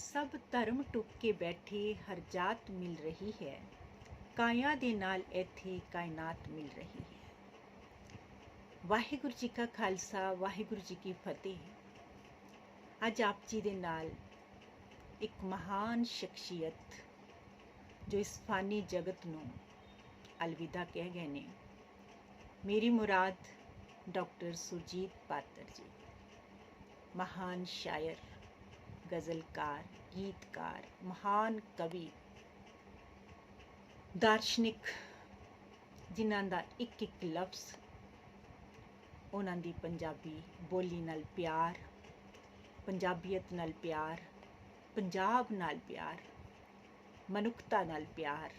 ਸਭ ਧਰਮ ਟੁੱਕ ਕੇ ਬੈਠੇ ਹਰ ਜਾਤ ਮਿਲ ਰਹੀ ਹੈ। ਕਾਇਆ ਦੇ ਨਾਲ ਇੱਥੇ ਕਾਇਨਾਤ ਮਿਲ ਰਹੀ ਹੈ। ਵਾਹਿਗੁਰੂ ਜੀ ਕਾ ਖਾਲਸਾ, ਵਾਹਿਗੁਰੂ ਜੀ ਕੀ ਫਤਿਹ। ਅੱਜ ਆਪ ਜੀ ਦੇ ਨਾਲ ਇੱਕ ਮਹਾਨ ਸ਼ਖਸੀਅਤ ਜੋ ਇਸ ਫਾਨੀ ਜਗਤ ਨੂੰ ਅਲਵਿਦਾ ਕਹਿ ਗਏ ਨੇ, ਮੇਰੀ ਮੁਰਾਦ ਡਾਕਟਰ ਸੁਰਜੀਤ ਪਾਤਰ ਜੀ, ਮਹਾਨ ਸ਼ਾਇਰ। ਗਜ਼ਲਕਾਰ ਗੀਤਕਾਰ ਮਹਾਨ ਕਵੀ ਦਾਰਸ਼ਨਿਕ ਜਿਨ੍ਹਾਂ ਦਾ ਇੱਕ ਇੱਕ ਲਫ਼ਜ਼ ਉਹਨਾਂ ਦੀ ਪੰਜਾਬੀ ਬੋਲੀ ਨਾਲ ਪਿਆਰ ਪੰਜਾਬੀਅਤ ਨਾਲ ਪਿਆਰ ਪੰਜਾਬ ਨਾਲ ਪਿਆਰ ਮਨੁੱਖਤਾ ਨਾਲ ਪਿਆਰ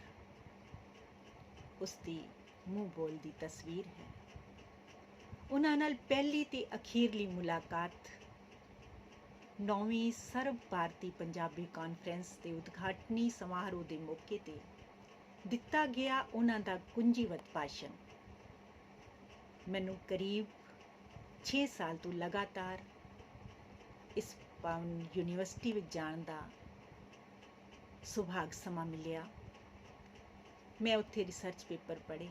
ਉਸ ਦੀ ਮੂੰਹ ਬੋਲ ਦੀ ਤਸਵੀਰ ਹੈ ਉਹਨਾਂ ਨਾਲ ਪਹਿਲੀ ਤੇ ਅਖੀਰਲੀ ਮੁਲਾਕਾਤ ਨੌਵੀਂ ਸਰਬ ਭਾਰਤੀ ਪੰਜਾਬੀ ਕਾਨਫਰੰਸ ਦੇ ਉਦਘਾਟਨੀ ਸਮਾਰੋਹ ਦੇ ਮੌਕੇ ਤੇ ਦਿੱਤਾ ਗਿਆ ਉਹਨਾਂ ਦਾ ਕੁੰਜੀਵਤ ਭਾਸ਼ਣ। ਮੈਨੂੰ ਕਰੀਬ 6 ਸਾਲ ਤੋਂ ਲਗਾਤਾਰ ਇਸ ਪਾਵਨ ਯੂਨੀਵਰਸਿਟੀ ਵਿੱਚ ਜਾਣ ਦਾ ਸੁਭਾਗ ਸਮਾਂ ਮਿਲਿਆ। ਮੈਂ ਉੱਥੇ ਰਿਸਰਚ ਪੇਪਰ ਪੜ੍ਹੇ।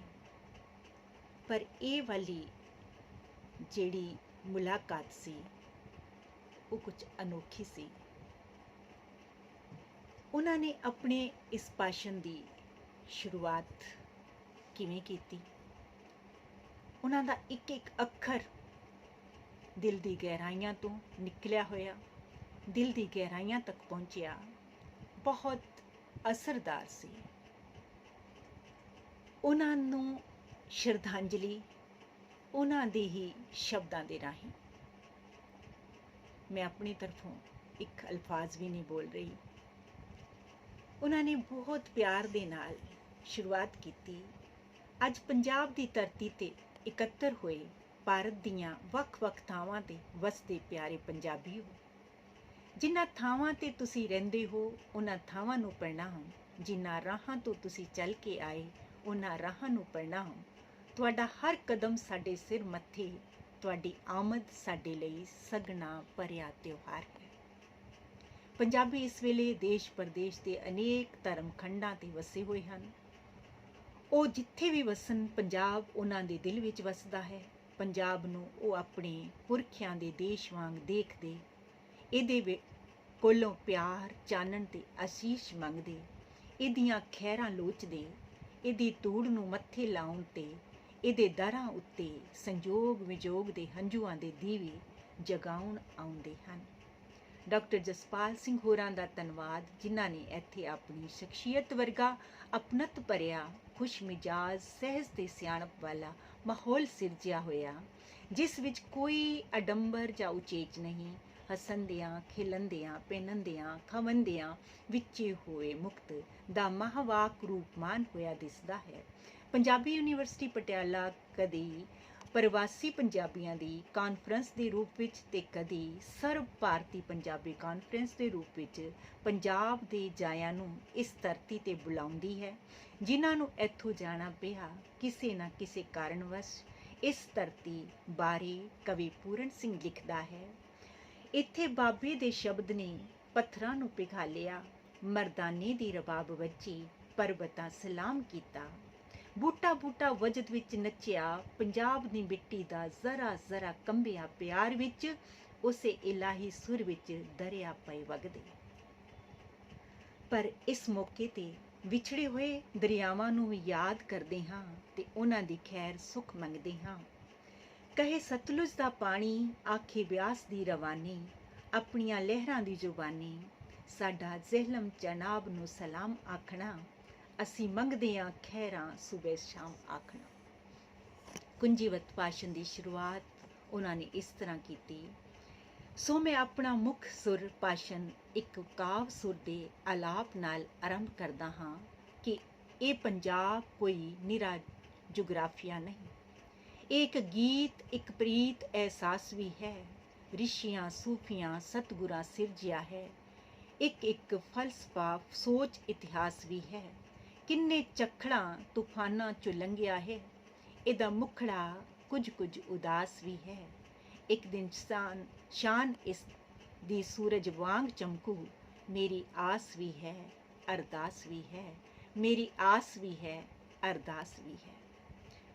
ਪਰ ਇਹ ਵਾਲੀ ਜਿਹੜੀ ਮੁਲਾਕਾਤ ਸੀ ਉਹ ਕੁਝ ਅਨੋਖੀ ਸੀ। ਉਹਨਾਂ ਨੇ ਆਪਣੇ ਇਸ ਭਾਸ਼ਣ ਦੀ ਸ਼ੁਰੂਆਤ ਕਿਵੇਂ ਕੀਤੀ? ਉਹਨਾਂ ਦਾ ਇੱਕ ਇੱਕ ਅੱਖਰ ਦਿਲ ਦੀ ਗਹਿਰਾਈਆਂ ਤੋਂ ਨਿਕਲਿਆ ਹੋਇਆ, ਦਿਲ ਦੀ ਗਹਿਰਾਈਆਂ ਤੱਕ ਪਹੁੰਚਿਆ, ਬਹੁਤ ਅਸਰਦਾਰ ਸੀ। ਉਹਨਾਂ ਨੂੰ ਸ਼ਰਧਾਂਜਲੀ ਉਹਨਾਂ ਦੇ ਹੀ ਸ਼ਬਦਾਂ ਦੇ ਰਾਹੀਂ ਮੈਂ ਆਪਣੀ ਤਰਫੋਂ ਇੱਕ ਅਲਫਾਜ਼ ਵੀ ਨਹੀਂ ਬੋਲ ਰਹੀ। ਉਹਨਾਂ ਨੇ ਬਹੁਤ ਪਿਆਰ ਦੇ ਨਾਲ ਸ਼ੁਰੂਆਤ ਕੀਤੀ। ਅੱਜ ਪੰਜਾਬ ਦੀ ਧਰਤੀ ਤੇ ਇਕੱਤਰ ਹੋਏ ਭਾਰਤ ਦੀਆਂ ਵੱਖ-ਵੱਖ ਥਾਵਾਂ ਤੇ ਵਸਦੇ ਪਿਆਰੇ ਪੰਜਾਬੀਓ ਜਿਨ੍ਹਾਂ ਥਾਵਾਂ ਤੇ ਤੁਸੀਂ ਰਹਿੰਦੇ ਹੋ, ਉਹਨਾਂ ਥਾਵਾਂ ਨੂੰ ਪ੍ਰਣਾਮ ਜਿਨ੍ਹਾਂ ਰਾਹਾਂ ਤੋਂ ਤੁਸੀਂ ਚੱਲ ਕੇ ਆਏ, ਉਹਨਾਂ ਰਾਹਾਂ ਨੂੰ ਪ੍ਰਣਾਮ ਤੁਹਾਡਾ ਹਰ ਕਦਮ ਸਾਡੇ ਸਿਰ ਮੱਥੇ ਤੁਹਾਡੀ ਆਮਦ ਸਾਡੇ ਲਈ ਸਗਣਾ ਭਰਿਆ ਤਿਉਹਾਰ ਹੈ। ਪੰਜਾਬੀ ਇਸ ਵੇਲੇ ਦੇਸ਼ ਪ੍ਰਦੇਸ਼ ਦੇ ਅਨੇਕ ਧਰਮ ਖੰਡਾਂ ਤੇ ਵਸੇ ਹੋਏ ਹਨ। ਉਹ ਜਿੱਥੇ ਵੀ ਵਸਣ, ਪੰਜਾਬ ਉਹਨਾਂ ਦੇ ਦਿਲ ਵਿੱਚ ਵਸਦਾ ਹੈ। ਪੰਜਾਬ ਨੂੰ ਉਹ ਆਪਣੇ ਪੁਰਖਿਆਂ ਦੇ ਦੇਸ਼ ਵਾਂਗ ਦੇਖਦੇ, ਇਹਦੇ ਕੋਲੋਂ ਪਿਆਰ, ਚਾਨਣ ਤੇ ਅਸੀਸ ਮੰਗਦੇ, ਇਹਦੀਆਂ ਖੈਰਾਂ ਲੋਚਦੇ, ਇਹਦੀ ਧੂੜ ਨੂੰ ਮੱਥੇ ਲਾਉਣ ਤੇ ਇਹਦੇ ਦਰਾਂ ਉੱਤੇ ਸੰਜੋਗ ਵਿਜੋਗ ਦੇ ਹੰਝੂਆਂ ਦੇ ਦੀਵੇ ਜਗਾਉਣ ਆਉਂਦੇ ਹਨ। ਡਾਕਟਰ ਜਸਪਾਲ ਸਿੰਘ ਹੋਰਾਂ ਦਾ ਧੰਨਵਾਦ, ਜਿਨ੍ਹਾਂ ਨੇ ਇੱਥੇ ਆਪਣੀ ਸ਼ਖਸੀਅਤ ਵਰਗਾ ਅਪਨਤ ਭਰਿਆ ਖੁਸ਼ ਮਿਜਾਜ਼ ਸਹਿਜ ਤੇ ਸਿਆਣਪ ਵਾਲਾ ਮਾਹੌਲ ਸਿਰਜਿਆ ਹੋਇਆ, ਜਿਸ ਵਿੱਚ ਕੋਈ ਅਡੰਬਰ ਜਾਂ ਉਚੇਚ ਨਹੀਂ ਹਸੰਦਿਆਂ ਖਿਲੰਦਿਆਂ ਪੈਨੰਦਿਆਂ ਖਵੰਦਿਆਂ ਵਿੱਚੇ ਹੋਏ ਮੁਕਤ ਦਾ ਮਹਾਵਾਕ ਰੂਪਮਾਨ ਹੋਇਆ ਦਿਸਦਾ ਹੈ। ਪੰਜਾਬੀ ਯੂਨੀਵਰਸਿਟੀ ਪਟਿਆਲਾ ਕਦੀ ਪ੍ਰਵਾਸੀ ਪੰਜਾਬੀਆਂ ਦੀ ਕਾਨਫਰੰਸ ਦੇ ਰੂਪ ਵਿੱਚ ਤੇ ਕਦੀ ਸਰਬ ਭਾਰਤੀ ਪੰਜਾਬੀ ਕਾਨਫਰੰਸ ਦੇ ਰੂਪ ਵਿੱਚ ਪੰਜਾਬ ਦੇ ਜਾਇਆਂ ਨੂੰ ਇਸ ਧਰਤੀ ਤੇ ਬੁਲਾਉਂਦੀ ਹੈ, ਜਿਨ੍ਹਾਂ ਨੂੰ ਇੱਥੋਂ ਜਾਣਾ ਪਿਆ ਕਿਸੇ ਨਾ ਕਿਸੇ ਕਾਰਨਵਸ਼ ਇਸ ਧਰਤੀ ਬਾਰੇ ਕਵੀ ਪੂਰਨ ਸਿੰਘ ਲਿਖਦਾ ਹੈ। ਇੱਥੇ ਬਾਬੇ ਦੇ ਸ਼ਬਦ ਨੇ ਪੱਥਰਾਂ ਨੂੰ ਪਿਘਾਲਿਆ, ਮਰਦਾਨੇ ਦੀ ਰਬਾਬ ਵੱਜੀ, ਪਰਬਤਾਂ ਸਲਾਮ ਕੀਤਾ ਬੂਟਾ ਬੂਟਾ ਵਜਦ ਵਿੱਚ ਨੱਚਿਆ, ਪੰਜਾਬ ਦੀ ਮਿੱਟੀ ਦਾ ਜ਼ਰਾ ਜ਼ਰਾ ਕੰਬਿਆ ਪਿਆਰ ਵਿੱਚ, ਉਸੇ ਇਲਾਹੀ ਸੁਰ ਵਿੱਚ ਦਰਿਆ ਪਏ ਵਗਦੇ। ਪਰ ਇਸ ਮੌਕੇ ਤੇ ਵਿਛੜੇ ਹੋਏ ਦਰਿਆਵਾਂ ਨੂੰ ਵੀ ਯਾਦ ਕਰਦੇ ਹਾਂ ਤੇ ਉਹਨਾਂ ਦੀ ਖੈਰ ਸੁਖ ਮੰਗਦੇ ਹਾਂ। ਕਹੇ ਸਤਲੁਜ ਦਾ ਪਾਣੀ, ਆਖੇ ਬਿਆਸ ਦੀ ਰਵਾਨੀ, ਆਪਣੀਆਂ ਲਹਿਰਾਂ ਦੀ ਜ਼ੁਬਾਨੀ, ਸਾਡਾ ਜ਼ਹਿਲਮ ਜਨਾਬ ਨੂੰ ਸਲਾਮ ਆਖਣਾ ਅਸੀਂ ਮੰਗਦੇ ਹਾਂ ਖੈਰਾਂ ਸੂਬੇ ਸ਼ਾਮ ਆਖਣਾ। ਕੁੰਜੀਵਤ ਭਾਸ਼ਣ ਦੀ ਸ਼ੁਰੂਆਤ ਉਹਨਾਂ ਨੇ ਇਸ ਤਰ੍ਹਾਂ ਕੀਤੀ। ਸੋ ਮੈਂ ਆਪਣਾ ਮੁੱਖ ਸੁਰ ਭਾਸ਼ਣ ਇੱਕ ਕਾਵ ਸੁਰ ਦੇ ਆਲਾਪ ਨਾਲ ਆਰੰਭ ਕਰਦਾ ਹਾਂ ਕਿ ਇਹ ਪੰਜਾਬ ਕੋਈ ਨਿਰਾ ਜੁਗਰਾਫੀਆ ਨਹੀਂ। ਇਹ ਇੱਕ ਗੀਤ, ਇੱਕ ਪ੍ਰੀਤ ਅਹਿਸਾਸ ਵੀ ਹੈ। ਰਿਸ਼ੀਆਂ, ਸੂਫੀਆਂ, ਸਤਗੁਰਾਂ ਸਿਰਜਿਆ ਹੈ। ਇੱਕ ਇੱਕ ਫਲਸਫਾ ਸੋਚ ਇਤਿਹਾਸ ਵੀ ਹੈ। ਕਿੰਨੇ ਚੱਖੜਾਂ ਤੂਫਾਨਾਂ ਚੋਂ ਲੰਘਿਆ ਹੈ। ਇਹਦਾ ਮੁਖੜਾ ਕੁਝ ਕੁਝ ਉਦਾਸ ਵੀ ਹੈ। ਇੱਕ ਦਿਨ ਸ਼ਾਨ ਸ਼ਾਨ ਇਸ ਦੀ ਸੂਰਜ ਵਾਂਗ ਚਮਕੂ। ਮੇਰੀ ਆਸ ਵੀ ਹੈ, ਅਰਦਾਸ ਵੀ ਹੈ। ਮੇਰੀ ਆਸ ਵੀ ਹੈ, ਅਰਦਾਸ ਵੀ ਹੈ।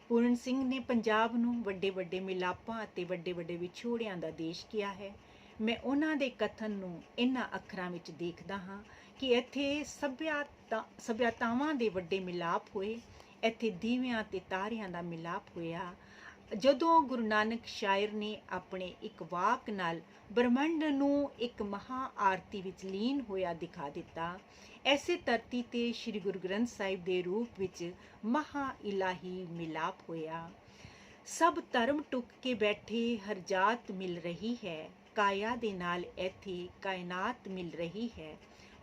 ਪੂਰਨ ਸਿੰਘ ਨੇ ਪੰਜਾਬ ਨੂੰ ਵੱਡੇ ਵੱਡੇ ਮਿਲਾਪਾਂ ਅਤੇ ਵੱਡੇ ਵੱਡੇ ਵਿਛੋੜਿਆਂ ਦਾ ਦੇਸ਼ ਕਿਹਾ ਹੈ। ਮੈਂ ਉਹਨਾਂ ਦੇ ਕਥਨ ਨੂੰ ਇਹਨਾਂ ਅੱਖਰਾਂ ਵਿੱਚ ਦੇਖਦਾ ਹਾਂ। ਕਿ ਇੱਥੇ ਸਭਿਆਤਾ, ਸਭਿਆਤਾਵਾਂ ਦੇ ਵੱਡੇ ਮਿਲਾਪ ਹੋਏ, ਇੱਥੇ ਦੀਵਿਆਂ ਤੇ ਤਾਰਿਆਂ ਦਾ ਮਿਲਾਪ ਹੋਇਆ। ਜਦੋਂ ਗੁਰੂ ਨਾਨਕ ਸ਼ਾਇਰ ਨੇ ਆਪਣੇ ਇੱਕ ਵਾਕ ਨਾਲ ਬ੍ਰਹਮੰਡ ਨੂੰ ਇੱਕ ਮਹਾ ਆਰਤੀ ਵਿੱਚ ਲੀਨ ਹੋਇਆ ਦਿਖਾ ਦਿੱਤਾ, ਐਸੇ ਧਰਤੀ ਤੇ ਸ੍ਰੀ ਗੁਰੂ ਗ੍ਰੰਥ ਸਾਹਿਬ ਦੇ ਰੂਪ ਵਿੱਚ ਮਹਾ ਇਲਾਹੀ ਮਿਲਾਪ ਹੋਇਆ। ਸਭ ਧਰਮ ਟੁੱਕ ਕੇ ਬੈਠੇ ਹਰ ਜਾਤ ਮਿਲ ਰਹੀ ਹੈ, ਕਾਇਆ ਦੇ ਨਾਲ ਇੱਥੇ ਕਾਇਨਾਤ ਮਿਲ ਰਹੀ ਹੈ।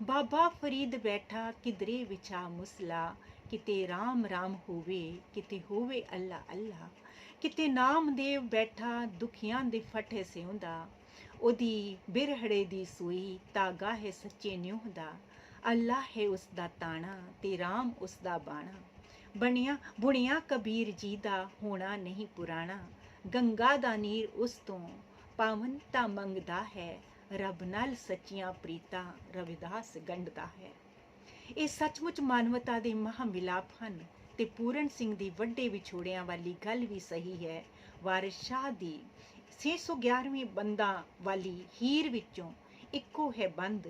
ਬਾਬਾ ਫਰੀਦ ਬੈਠਾ ਕਿਧਰੇ ਵਿਛਾ ਮੁਸਲਾ, ਕਿਤੇ ਰਾਮ ਰਾਮ ਹੋਵੇ, ਕਿਤੇ ਹੋਵੇ ਅੱਲਾ ਅੱਲਾ। ਕਿਤੇ ਨਾਮਦੇਵ ਬੈਠਾ ਦੁਖੀਆਂ ਦੇ ਫਟੇ ਸਿਉਂਦਾ, ਉਹਦੀ ਬਿਰਹੜੇ ਦੀ ਸੂਈ ਤਾਗਾ ਹੈ ਸੱਚੇ ਨਿਉ ਦਾ ਅੱਲਾ ਹੈ ਉਸ ਦਾ ਤਾਣਾ ਤੇ ਰਾਮ ਉਸ ਦਾ ਬਾਣਾ। ਬਣਿਆ ਬੁਣਿਆ ਕਬੀਰ ਜੀ ਦਾ ਹੋਣਾ ਨਹੀਂ ਪੁਰਾਣਾ। ਗੰਗਾ ਦਾ ਨੀਰ ਉਸ ਤੋਂ, ਪਾਵਨ ਤਾਂ ਮੰਗਦਾ ਹੈ ਰੱਬ ਨਾਲ ਸੱਚੀਆਂ ਪ੍ਰੀਤਾਂ ਰਵਿਦਾਸ ਗੰਢਦਾ ਹੈ। ਇਹ ਸੱਚਮੁੱਚ ਮਾਨਵਤਾ ਦੇ ਮਹਾ ਮਿਲਾਪ ਹਨ ਤੇ ਪੂਰਨ ਸਿੰਘ ਦੀ ਵੱਡੇ ਵਿਛੋੜਿਆਂ ਵਾਲੀ ਗੱਲ ਵੀ ਸਹੀ ਹੈ। ਵਾਰਿਸ ਸ਼ਾਹ ਦੀ 611ਵੀਂ ਬੰਦਾਂ ਵਾਲੀ ਹੀਰ ਵਿੱਚੋਂ ਇੱਕੋ ਹੈ ਬੰਦ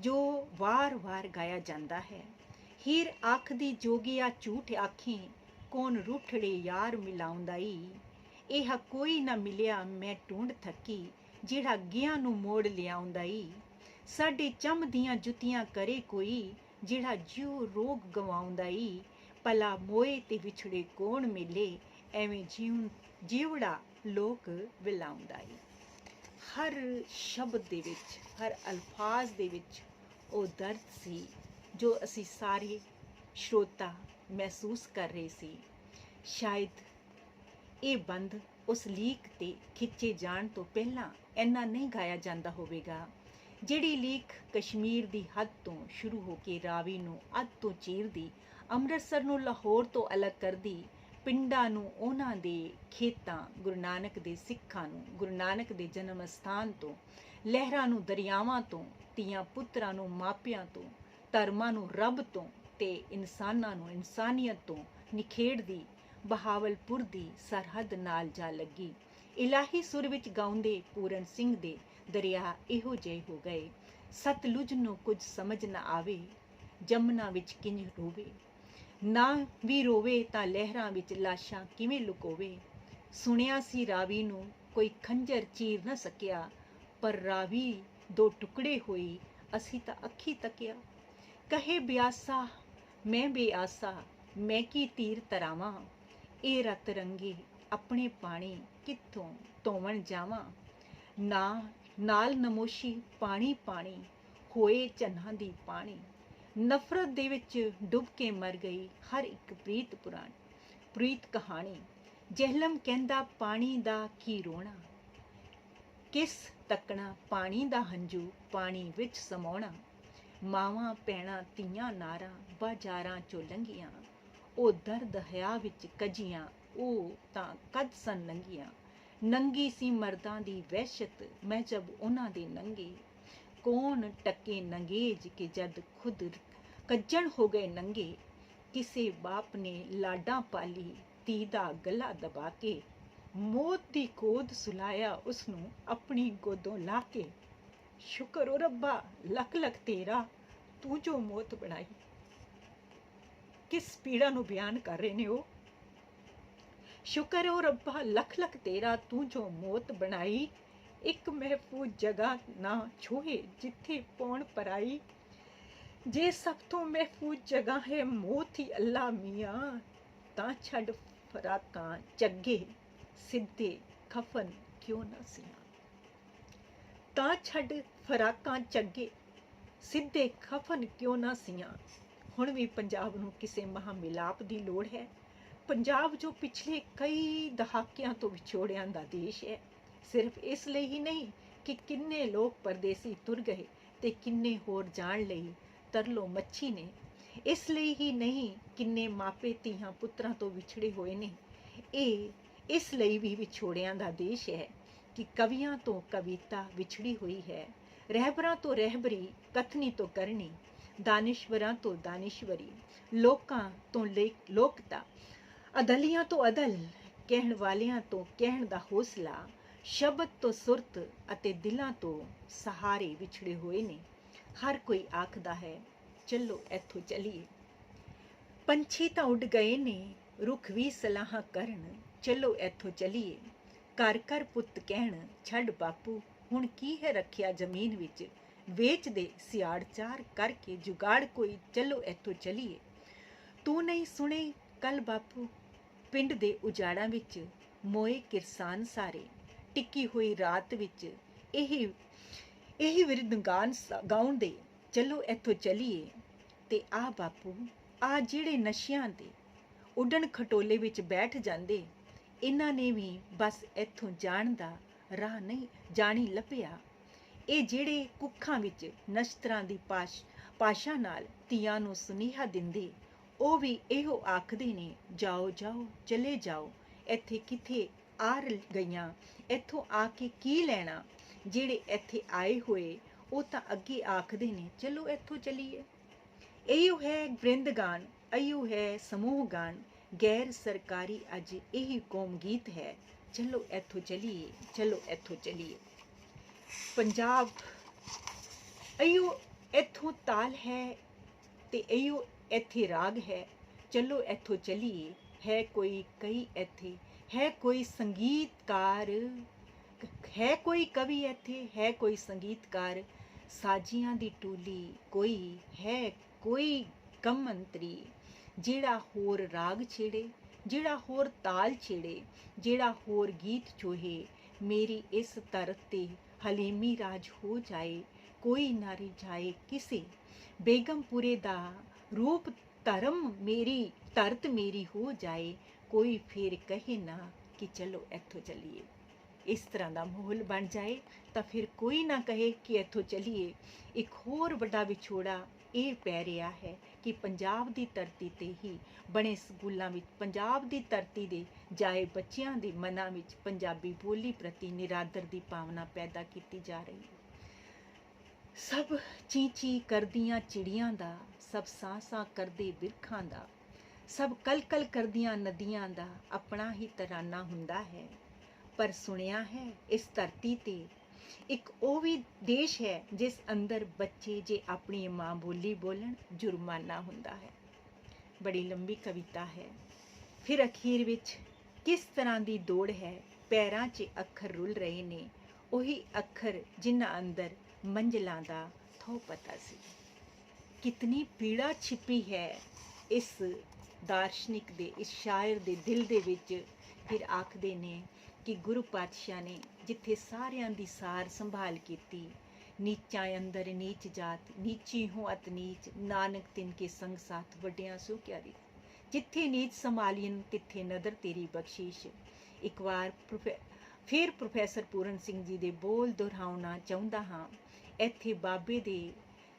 ਜੋ ਵਾਰ-ਵਾਰ ਗਾਇਆ ਜਾਂਦਾ ਹੈ। ਹੀਰ ਆਖਦੀ, ਜੋਗੀਆ ਝੂਠ ਆਖੀ, ਕੌਣ ਰੂਠੜੇ ਯਾਰ ਮਿਲਾਉਂਦਾ ਈ? ਇਹ ਕੋਈ ਨਾ ਮਿਲਿਆ, ਮੈਂ ਢੂੰਡ ਥੱਕੀ ਜਿਹੜਾ ਗਿਆ ਨੂੰ ਮੋੜ ਲਿਆਉਂਦਾ ਈ, ਸਾਡੇ ਚੰਮ ਦੀਆਂ ਜੁੱਤੀਆਂ ਕਰੇ ਕੋਈ, ਜਿਹੜਾ ਜਿਉ ਰੋਗ ਗਵਾਉਂਦਾ ਈ ਪਲਾ ਮੋਏ ਤੇ ਵਿਛੜੇ ਕੋਣ ਮਿਲੇ, ਐਵੇਂ ਜੀਵਨ ਜੀਵੜਾ ਲੋਕ ਵਿਲਾਉਂਦਾ ਈ। ਹਰ ਸ਼ਬਦ ਦੇ ਵਿੱਚ, ਹਰ ਅਲਫਾਜ਼ ਦੇ ਵਿੱਚ ਉਹ ਦਰਦ ਸੀ, ਜੋ ਅਸੀਂ ਸਾਰੇ ਸ਼ਰੋਤਾ ਮਹਿਸੂਸ ਕਰ ਰਹੇ ਸੀ। ਸ਼ਾਇਦ ਇਹ ਬੰਦ ਉਸ ਲੀਕ ਤੇ ਖਿੱਚੇ ਜਾਣ ਤੋਂ ਪਹਿਲਾਂ ਇੰਨਾ ਨਹੀਂ ਗਾਇਆ ਜਾਂਦਾ ਹੋਵੇਗਾ, ਜਿਹੜੀ ਲੀਕ ਕਸ਼ਮੀਰ ਦੀ ਹੱਦ ਤੋਂ ਸ਼ੁਰੂ ਹੋ ਕੇ ਰਾਵੀ ਨੂੰ ਅੱਧ ਤੋਂ ਚੀਰਦੀ, ਅੰਮ੍ਰਿਤਸਰ ਨੂੰ ਲਾਹੌਰ ਤੋਂ ਅਲੱਗ ਕਰਦੀ, ਪਿੰਡਾਂ ਨੂੰ ਉਹਨਾਂ ਦੇ ਖੇਤਾਂ, ਗੁਰੂ ਨਾਨਕ ਦੇ ਸਿੱਖਾਂ ਨੂੰ, ਗੁਰੂ ਨਾਨਕ ਦੇ ਜਨਮ ਸਥਾਨ ਤੋਂ, ਲਹਿਰਾਂ ਨੂੰ ਦਰਿਆਵਾਂ ਤੋਂ, ਧੀਆਂ ਪੁੱਤਰਾਂ ਨੂੰ ਮਾਪਿਆਂ ਤੋਂ, ਧਰਮਾਂ ਨੂੰ ਰੱਬ ਤੋਂ ਤੇ ਇਨਸਾਨਾਂ ਨੂੰ ਇਨਸਾਨੀਅਤ ਤੋਂ ਨਿਖੇੜਦੀ ਬਹਾਵਲਪੁਰ ਦੀ ਸਰਹੱਦ ਨਾਲ ਜਾ ਲੱਗੀ। ਇਲਾਹੀ ਸੁਰ ਵਿੱਚ ਗਾਉਂਦੇ ਪੂਰਨ ਸਿੰਘ ਦੇ ਦਰਿਆ ਇਹੋ ਜਿਹੇ ਹੋ ਗਏ। ਸਤਲੁਜ ਨੂੰ ਕੁਝ ਸਮਝ ਨਾ ਆਵੇ, ਜਮਨਾ ਵਿੱਚ ਕਿੰਝ ਰੋਵੇ। ਨਾ ਵੀ ਰੋਵੇ ਤਾਂ ਲਹਿਰਾਂ ਵਿੱਚ ਲਾਸ਼ਾਂ ਕਿਵੇਂ ਲੁਕੋਵੇ। ਸੁਣਿਆ ਸੀ ਰਾਵੀ ਨੂੰ ਕੋਈ ਖੰਜਰ ਚੀਰ ਨਾ ਸਕਿਆ, ਪਰ ਰਾਵੀ ਦੋ ਟੁਕੜੇ ਹੋਈ ਅਸੀਂ ਤਾਂ ਅੱਖੀ ਤੱਕਿਆ। ਕਹੇ ਬਿਆਸਾ, ਮੈਂ ਬੇਆਸਾ, ਮੈਂ ਕੀ ਤੀਰ ਤਰਾਵਾਂ। ਇਹ ਰਤ ਰੰਗੇ ਆਪਣੇ ਪਾਣੀ ਕਿੱਥੋਂ ਧੋਵਣ ਜਾਵਾਂ? ਨਾ, ਨਾਲ ਨਮੋਸ਼ੀ ਪਾਣੀ ਪਾਣੀ, ਹੋਏ ਚੰਨਾਂ ਦੀ ਪਾਣੀ। ਨਫ਼ਰਤ ਦੇ ਵਿੱਚ ਡੁੱਬ ਕੇ ਮਰ ਗਈ ਹਰ ਇੱਕ ਪ੍ਰੀਤ ਪੁਰਾਣ। ਪ੍ਰੀਤ ਕਹਾਣੀ, ਜਹਿਲਮ ਕਹਿੰਦਾ ਪਾਣੀ ਦਾ ਕੀ ਰੋਣਾ? ਕਿਸ ਤੱਕਣਾ ਪਾਣੀ ਦਾ ਹੰਝੂ ਪਾਣੀ ਵਿੱਚ ਸਮਾਉਣਾ? ਮਾਵਾਂ ਪੈਣਾ ਤੀਆਂ ਨਾਰਾਂ, ਬਾਜ਼ਾਰਾਂ ਚੋਂ ਲੰਘੀਆਂ। ਉਹ ਦਰਦ ਹਿਆ ਵਿੱਚ ਕਜੀਆਂ, ਉਹ ਤਾਂ ਕਦ ਸਨ ਨੰਗੀਆਂ। ਨੰਗੀ ਸੀ ਮਰਦਾਂ ਦੀ ਵਹਿਸ਼ਤ, ਮੈਂ ਜਬ ਉਹਨਾਂ ਦੇ ਨੰਗੇ। ਕੌਣ ਟੱਕੇ ਨੰਗੇਜ ਕਿ ਜਦ ਖੁਦ ਕੱਜਣ ਹੋ ਗਏ ਨੰਗੇ। ਕਿਸੇ ਬਾਪ ਨੇ ਲਾਡਾਂ ਪਾਲੀ, ਧੀ ਦਾ ਗਲਾ ਦਬਾ ਕੇ। ਮੌਤ ਦੀ ਕੋਦ ਸੁਲਾਇਆ ਉਸ ਨੂੰ ਆਪਣੀ ਗੋਦੋਂ ਲਾ ਕੇ। ਸ਼ੁਕਰ ਓ ਰੱਬਾ, ਲੱਖ ਲੱਖ ਤੇਰਾ, ਤੂੰ ਜੋ ਮੌਤ ਬਣਾਈ। ਕਿਸ ਪੀੜਾ ਨੂੰ ਬਿਆਨ ਕਰ ਰਹੇ ਨੇ ਉਹ? ਸ਼ੁਕਰ ਓ ਰੱਬਾ, ਲੱਖ ਲੱਖ ਤੇਰਾ ਤੂੰ ਜੋ ਮੌਤ ਬਣਾਈ, ਇੱਕ ਮਹਿਫੂਜ਼ ਜਗ੍ਹਾ ਨਾ ਛੋਏ ਜਿੱਥੇ ਪੌਣ ਪਰਾਈ। ਜੇ ਸਭ ਤੋਂ ਮਹਿਫੂਜ਼ ਜਗ੍ਹਾ ਹੈ ਮੌਤ ਹੀ ਅੱਲਾ ਮੀਆਂ, ਤਾਂ ਛੱਡ ਫਰਾਕਾਂ ਚੱਗੇ, ਸਿੱਧੇ ਖਫਨ ਕਿਉਂ ਨਾ ਸਿਆ? ਤਾਂ ਛੱਡ ਫਰਾਕਾਂ ਚੱਗੇ, ਸਿੱਧੇ ਖਫਨ ਕਿਉਂ ਨਾ ਸੀਆਂ? ਹੁਣ ਵੀ ਪੰਜਾਬ ਨੂੰ ਕਿਸੇ ਮਹਾ ਮਿਲਾਪ ਦੀ ਲੋੜ ਹੈ। ਪੰਜਾਬ ਜੋ ਪਿਛਲੇ ਕਈ ਦਹਾਕਿਆਂ ਤੋਂ ਵਿਛੋੜਿਆਂ ਦਾ ਦੇਸ਼ ਹੈ, ਸਿਰਫ ਇਸ ਲਈ ਹੀ ਨਹੀਂ ਕਿ ਕਿੰਨੇ ਲੋਕ ਪਰਦੇਸੀ ਤੁਰ ਗਏ ਤੇ ਕਿੰਨੇ ਹੋਰ ਜਾਣ ਲਈ ਤਰਲੋ ਮੱਛੀ ਨੇ। ਇਸ ਲਈ ਹੀ ਨਹੀਂ ਕਿੰਨੇ ਮਾਪੇ ਧੀਆਂ ਪੁੱਤਰਾਂ ਤੋਂ ਵਿਛੜੇ ਹੋਏ ਨੇ। ਇਹ ਇਸ ਲਈ ਵੀ ਵਿਛੋੜਿਆਂ ਦਾ ਦੇਸ਼ ਹੈ ਕਿ ਕਵੀਆਂ ਤੋਂ ਕਵਿਤਾ ਵਿਛੜੀ ਹੋਈ ਹੈ। ਰਹਿਬਰਾਂ ਤੋਂ ਰਹਿਬਰੀ, ਕਥਨੀ ਤੋਂ ਕਰਨੀ ਦਾਨਿਸ਼ਵਰਾਂ ਤੋਂ ਦਾਨਿਸ਼ਵਰੀ, ਲੋਕਾਂ ਤੋਂ ਲੋਕਤਾ, ਅਦਲੀਆਂ ਤੋਂ ਅਦਲ, ਕਹਿਣ ਵਾਲਿਆਂ ਤੋਂ ਕਹਿਣ ਦਾ ਹੌਸਲਾ, ਸ਼ਬਦ ਤੋਂ ਸੁਰਤ ਅਤੇ ਦਿਲਾਂ ਤੋਂ ਸਹਾਰੇ ਵਿਛੜੇ ਹੋਏ ਨੇ। ਹਰ ਕੋਈ ਆਖਦਾ ਹੈ, ਚੱਲੋ, ਇੱਥੋਂ ਚਲੀਏ। ਪੰਛੀ ਤਾਂ ਉੱਡ ਗਏ ਨੇ, ਰੁੱਖ ਵੀ ਸਲਾਹਾਂ ਕਰਨ, ਚੱਲੋ, ਇੱਥੋਂ ਚਲੀਏ। ਘਰ ਘਰ ਪੁੱਤ ਕਹਿਣ, ਛੱਡ ਬਾਪੂ, ਹੁਣ ਕੀ ਹੈ ਰੱਖਿਆ ਜ਼ਮੀਨ ਵਿੱਚ? ਵੇਚ ਦੇ ਸਿਆੜ ਚਾਰ ਕਰਕੇ ਜੁਗਾੜ ਕੋਈ ਚੱਲੋ ਇੱਥੋਂ ਚਲੀਏ। ਤੂੰ ਨਹੀਂ ਸੁਣੇ ਕੱਲ ਬਾਪੂ, ਪਿੰਡ ਦੇ ਉਜਾੜਾਂ ਵਿੱਚ ਮੋਏ ਕਿਰਸਾਨ ਸਾਰੇ। ਟਿੱਕੀ ਹੋਈ ਰਾਤ ਵਿੱਚ ਇਹ ਇਹ ਵਿਰਧ ਗਾਨ ਗਾਉਣ ਦੇ, ਚਲੋ ਇੱਥੋਂ ਚਲੀਏ। ਤੇ ਆ ਬਾਪੂ, ਆ ਜਿਹੜੇ ਨਸ਼ਿਆਂ ਦੇ ਉਡਣ ਖਟੋਲੇ ਵਿੱਚ ਬੈਠ ਜਾਂਦੇ, ਇਹਨਾਂ ਨੇ ਵੀ ਬਸ ਇੱਥੋਂ ਜਾਣ ਦਾ ਰਾਹ ਨਹੀਂ, ਜਾਣੀ ਲੱਭਿਆ। ਇਹ ਜਿਹੜੇ ਕੁੱਖਾਂ ਵਿੱਚ ਨਸ਼ਤਰਾਂ ਦੀ ਪਾਸ਼, ਪਾਸ਼ਾ ਨਾਲ ਧੀਆਂ ਨੂੰ ਸੁਨੇਹਾ ਦਿੰਦੇ, ਉਹ ਵੀ ਇਹੋ ਆਖਦੇ ਨੇ, ਜਾਓ ਜਾਓ, ਚਲੇ ਜਾਓ, ਇੱਥੇ ਕਿੱਥੇ ਆ ਗਈਆਂ, ਇੱਥੋਂ ਆ ਕੇ ਕੀ ਲੈਣਾ? ਜਿਹੜੇ ਇੱਥੇ ਆਏ ਹੋਏ, ਉਹ ਤਾਂ ਅੱਗੇ ਆਖਦੇ ਨੇ, ਚਲੋ, ਇੱਥੋਂ ਚਲੀਏ। ਇਹੋ ਹੈ ਬ੍ਰਿੰਦਗਾਨ, ਇਹੋ ਹੈ ਸਮੂਹ ਗਾਨ ਗੈਰ ਸਰਕਾਰੀ ਅੱਜ ਇਹੀ ਕੌਮ ਗੀਤ ਹੈ, ਚਲੋ, ਇੱਥੋਂ ਚਲੀਏ, ਚਲੋ, ਇੱਥੋਂ ਚਲੀਏ। ਪੰਜਾਬ। ਇਹੋ ਇੱਥੋਂ ਤਾਲ ਹੈ ਤੇ ਇਹੋ ਇੱਥੇ ਰਾਗ ਹੈ। ਚਲੋ ਇੱਥੋਂ ਚਲੀਏ, ਹੈ ਕੋਈ ਕਈ ਇੱਥੇ, ਹੈ ਕੋਈ ਸੰਗੀਤਕਾਰ, ਹੈ ਕੋਈ ਕਵੀ ਇੱਥੇ, ਹੈ ਕੋਈ ਸੰਗੀਤਕਾਰ, ਸਾਜੀਆਂ ਦੀ ਟੂਲੀ ਕੋਈ, ਹੈ ਕੋਈ ਕਮ ਮੰਤਰੀ ਜਿਹੜਾ ਹੋਰ ਰਾਗ ਛੇੜੇ, ਜਿਹੜਾ ਹੋਰ ਤਾਲ ਛੇੜੇ, ਜਿਹੜਾ ਹੋਰ ਗੀਤ ਚੋਹੇ, ਮੇਰੀ ਇਸ ਤਰਤ ਤੇ ਹਲੀਮੀ ਰਾਜ ਹੋ ਜਾਏ, ਕੋਈ ਨਾ ਜਾਏ ਕਿਸੇ। ਬੇਗਮਪੁਰੇ ਦਾ ਰੂਪ ਧਰਮ ਮੇਰੀ, ਧਰਤ ਮੇਰੀ ਹੋ ਜਾਏ, ਕੋਈ ਫੇਰ ਕਹੇ ਨਾ ਕਿ ਚਲੋ ਇੱਥੋਂ ਚਲੀਏ। ਇਸ ਤਰ੍ਹਾਂ ਦਾ ਮਾਹੌਲ ਬਣ ਜਾਏ ਤਾਂ ਫਿਰ ਕੋਈ ਨਾ ਕਹੇ ਕਿ ਇੱਥੋਂ ਚਲੀਏ। ਇੱਕ ਹੋਰ ਵੱਡਾ ਵਿਛੋੜਾ ਇਹ ਪੈ ਰਿਹਾ ਹੈ ਕਿ ਪੰਜਾਬ ਦੀ ਧਰਤੀ ਤੇ ਹੀ ਬਣੇ ਸਕੂਲਾਂ ਵਿੱਚ, ਪੰਜਾਬ ਦੀ ਧਰਤੀ ਦੇ ਜਾਏ ਬੱਚਿਆਂ ਦੇ ਮਨਾਂ ਵਿੱਚ ਪੰਜਾਬੀ ਬੋਲੀ ਪ੍ਰਤੀ ਨਿਰਾਦਰ ਦੀ ਭਾਵਨਾ ਪੈਦਾ ਕੀਤੀ ਜਾ ਰਹੀ ਹੈ। ਸਭ ਚੀ ਚੀ ਕਰਦੀਆਂ ਚਿੜੀਆਂ ਦਾ, ਸਭ ਸਾਂ ਸਾਂ ਕਰਦੇ ਬਿਰਖਾਂ ਦਾ, ਸਭ ਕਲ ਕਲ ਕਰਦੀਆਂ ਨਦੀਆਂ ਦਾ ਆਪਣਾ ਹੀ ਤਰਾਨਾ ਹੁੰਦਾ ਹੈ। ਪਰ ਸੁਣਿਆ ਹੈ ਇਸ ਧਰਤੀ ਤੇ ਇੱਕ ਉਹ ਵੀ ਦੇਸ਼ ਹੈ ਜਿਸ ਅੰਦਰ ਬੱਚੇ ਜੇ ਆਪਣੀ ਮਾਂ ਬੋਲੀ ਬੋਲਣ, ਜੁਰਮਾਨਾ ਹੁੰਦਾ ਹੈ। ਬੜੀ ਲੰਬੀ ਕਵਿਤਾ ਹੈ। ਫਿਰ ਅਖੀਰ ਵਿੱਚ ਕਿਸ ਤਰ੍ਹਾਂ ਦੀ ਦੌੜ ਹੈ? ਪੈਰਾਂ 'ਚ ਅੱਖਰ ਰੁਲ ਰਹੇ ਨੇ। ਉਹੀ ਅੱਖਰ ਜਿਨ੍ਹਾਂ ਅੰਦਰ ਮੰਜ਼ਲਾਂ ਦਾ ਥੋ ਪਤਾ ਸੀ। ਕਿਤਨੀ ਪੀੜਾ ਛਿਪੀ ਹੈ ਇਸ ਦਾਰਸ਼ਨਿਕ ਦੇ, ਇਸ ਸ਼ਾਇਰ ਦੇ ਦਿਲ ਦੇ ਵਿੱਚ। ਫਿਰ ਆਖਦੇ ਨੇ ਕਿ ਗੁਰੂ ਪਾਤਸ਼ਾਹ ਨੇ ਜਿੱਥੇ ਸਾਰਿਆਂ ਦੀ ਸਾਰ ਸੰਭਾਲ ਕੀਤੀ। ਨੀਚਾਂ ਅੰਦਰ ਨੀਚ ਜਾਤ, ਨੀਚੀ ਹੋ ਅਤ ਨੀਚ, ਨਾਨਕ ਤਿਨ ਕੇ ਸੰਗ ਸਾਥ ਵੱਡਿਆਂ ਸੋ ਕਿਆਰੀ ਜਿੱਥੇ ਨੀਚ ਸੰਭਾਲੀਨ ਤਿੱਥੇ ਨਦਰ ਤੇਰੀ ਬਖਸ਼ੀਸ਼। ਇੱਕ ਵਾਰ ਫਿਰ ਪ੍ਰੋਫੈਸਰ ਪੂਰਨ ਸਿੰਘ ਜੀ ਦੇ ਬੋਲ ਦੁਹਰਾਉਣਾ ਚਾਹੁੰਦਾ ਹਾਂ। ਇੱਥੇ ਬਾਬੇ ਦੇ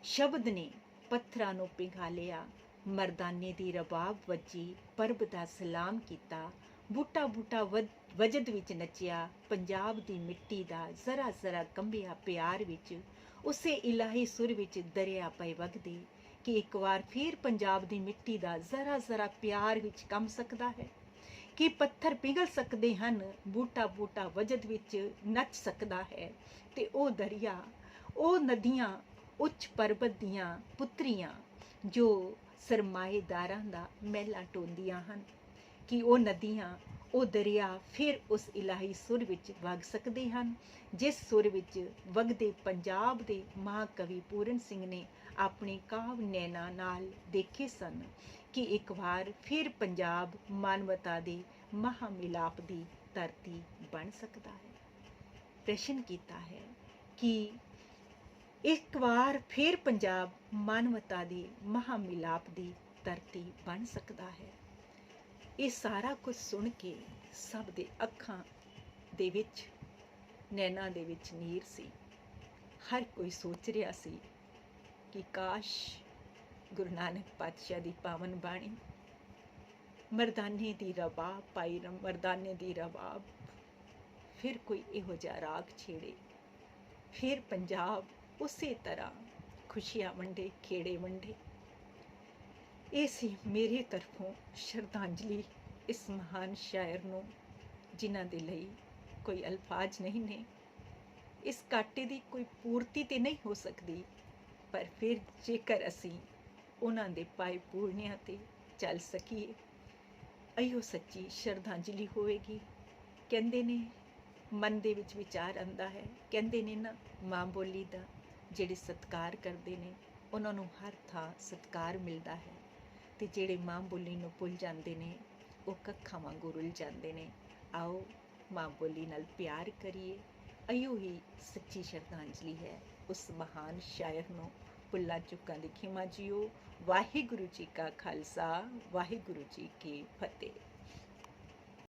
ਸ਼ਬਦ ਨੇ ਪੱਥਰਾਂ ਨੂੰ ਪਿਘਾਲਿਆ। ਮਰਦਾਨੇ ਦੀ ਰਬਾਬ ਵੱਜੀ, ਪਰਬ ਦਾ ਸਲਾਮ ਕੀਤਾ। ਬੂਟਾ ਬੂਟਾ ਵਜ- ਵਜਦ ਵਿੱਚ ਨੱਚਿਆ, ਪੰਜਾਬ ਦੀ ਮਿੱਟੀ ਦਾ ਜ਼ਰਾ ਜ਼ਰਾ ਕੰਬਿਆ ਪਿਆਰ ਵਿੱਚ, ਉਸੇ ਇਲਾਹੀ ਸੁਰ ਵਿੱਚ ਦਰਿਆ ਪਏ ਵਗਦੇ ਕਿ ਇੱਕ ਵਾਰ ਫਿਰ ਪੰਜਾਬ ਦੀ ਮਿੱਟੀ ਦਾ ਜ਼ਰਾ ਜ਼ਰਾ ਪਿਆਰ ਵਿੱਚ ਕੰਬ ਸਕਦਾ ਹੈ। ਕਿ ਪੱਥਰ ਪਿਘਲ ਸਕਦੇ ਹਨ ਬੂਟਾ ਬੂਟਾ ਵਜਦ ਵਿੱਚ ਨੱਚ ਸਕਦਾ ਹੈ ਤੇ ਉਹ ਦਰਿਆ, ਉਹ ਨਦੀਆਂ, ਉੱਚ ਪਰਬਤ ਦੀਆਂ ਪੁੱਤਰੀਆਂ ਜੋ ਸਰਮਾਏਦਾਰਾਂ ਦਾ ਮਹਿਲਾ ਟੋਂਦੀਆਂ ਹਨ। ਕਿ ਉਹ ਨਦੀਆਂ, ਉਹ ਦਰਿਆ ਫਿਰ ਉਸ ਇਲਾਹੀ ਸੁਰ ਵਿੱਚ ਵਗ ਸਕਦੇ ਹਨ, ਜਿਸ ਸੁਰ ਵਿੱਚ ਵਗਦੇ ਪੰਜਾਬ ਦੇ ਮਹਾਕਵੀ ਪੂਰਨ ਸਿੰਘ ਨੇ ਆਪਣੇ ਕਾਵ ਨੈਣਾ ਨਾਲ ਦੇਖੇ ਸਨ ਕਿ ਇੱਕ ਵਾਰ ਫਿਰ ਪੰਜਾਬ ਮਾਨਵਤਾ ਦੇ ਮਹਾ ਮਿਲਾਪ ਦੀ ਧਰਤੀ ਬਣ ਸਕਦਾ ਹੈ। ਪ੍ਰਸ਼ਨ ਕੀਤਾ ਹੈ ਕਿ ਇੱਕ ਵਾਰ ਫਿਰ ਪੰਜਾਬ ਮਾਨਵਤਾ ਦੇ ਮਹਾ ਮਿਲਾਪ ਦੀ ਧਰਤੀ ਬਣ ਸਕਦਾ ਹੈ। ਇਹ ਸਾਰਾ ਕੁਝ ਸੁਣ ਕੇ ਸਭ ਦੇ ਅੱਖਾਂ ਦੇ ਵਿੱਚ, ਨੈਣਾ ਦੇ ਵਿੱਚ ਨੀਰ ਸੀ। ਹਰ ਕੋਈ ਸੋਚ ਰਿਹਾ ਸੀ ਕਿ ਕਾਸ਼ ਗੁਰੂ ਨਾਨਕ ਪਾਤਸ਼ਾਹ ਦੀ ਪਾਵਨ ਬਾਣੀ, ਮਰਦਾਨੇ ਦੀ ਰਬਾਬ ਪਾਈ ਰਮ, ਮਰਦਾਨੇ ਦੀ ਰਬਾਬ ਫਿਰ ਕੋਈ ਇਹੋ ਜਿਹਾ ਰਾਗ ਛੇੜੇ। ਫਿਰ ਪੰਜਾਬ ਉਸੇ ਤਰ੍ਹਾਂ ਖੁਸ਼ੀਆਂ ਵੰਡੇ, ਖੇੜੇ ਵੰਡੇ। ਇਹ ਸੀ ਮੇਰੇ ਤਰਫੋਂ ਸ਼ਰਧਾਂਜਲੀ ਇਸ ਮਹਾਨ ਸ਼ਾਇਰ ਨੂੰ, ਜਿਨ੍ਹਾਂ ਦੇ ਲਈ ਕੋਈ ਅਲਫਾਜ਼ ਨਹੀਂ ਨੇ। ਇਸ ਘਾਟੇ ਦੀ ਕੋਈ ਪੂਰਤੀ ਤੇ ਨਹੀਂ ਹੋ ਸਕਦੀ, ਪਰ ਫਿਰ ਜੇਕਰ ਅਸੀਂ ਉਹਨਾਂ ਦੇ ਪਾਏ ਪੂਰਨਿਆਂ ਤੇ ਚੱਲ ਸਕੀਏ ਅਈਓ ਸੱਚੀ ਸ਼ਰਧਾਂਜਲੀ ਹੋਵੇਗੀ। ਕਹਿੰਦੇ ਨੇ, ਮਨ ਦੇ ਵਿੱਚ ਵਿਚਾਰ ਆਂਦਾ ਹੈ। ਕਹਿੰਦੇ ਨੇ ਨਾ, ਮਾਂ ਬੋਲੀ ਦਾ ਜਿਹੜੇ ਸਤਕਾਰ ਕਰਦੇ ਨੇ, ਉਹਨਾਂ ਨੂੰ ਹਰ ਥਾਂ ਸਤਕਾਰ ਮਿਲਦਾ ਹੈ। ਤੇ ਜਿਹੜੇ ਮਾਂ ਬੋਲੀ ਨੂੰ ਭੁੱਲ ਜਾਂਦੇ ਨੇ, ਉਹ ਕੱਖਾਂ ਵਾਂਗੂ ਰੁੱਲ ਜਾਂਦੇ ਨੇ। ਆਓ ਮਾਂ ਬੋਲੀ ਨਾਲ ਪਿਆਰ ਕਰੀਏ। ਅਈਓ ਹੀ ਸੱਚੀ ਸ਼ਰਧਾਂਜਲੀ ਹੈ। ਉਸ ਮਹਾਨ ਸ਼ਾਇਰ ਨੂੰ ਭੁੱਲਾ ਚੁੱਕਾਂ ਦੀ ਖਿਮਾ ਜੀਓ। ਵਾਹਿਗੁਰੂ ਜੀ ਕਾ ਖਾਲਸਾ, ਵਾਹਿਗੁਰੂ ਜੀ ਕੀ ਫਤਿਹ।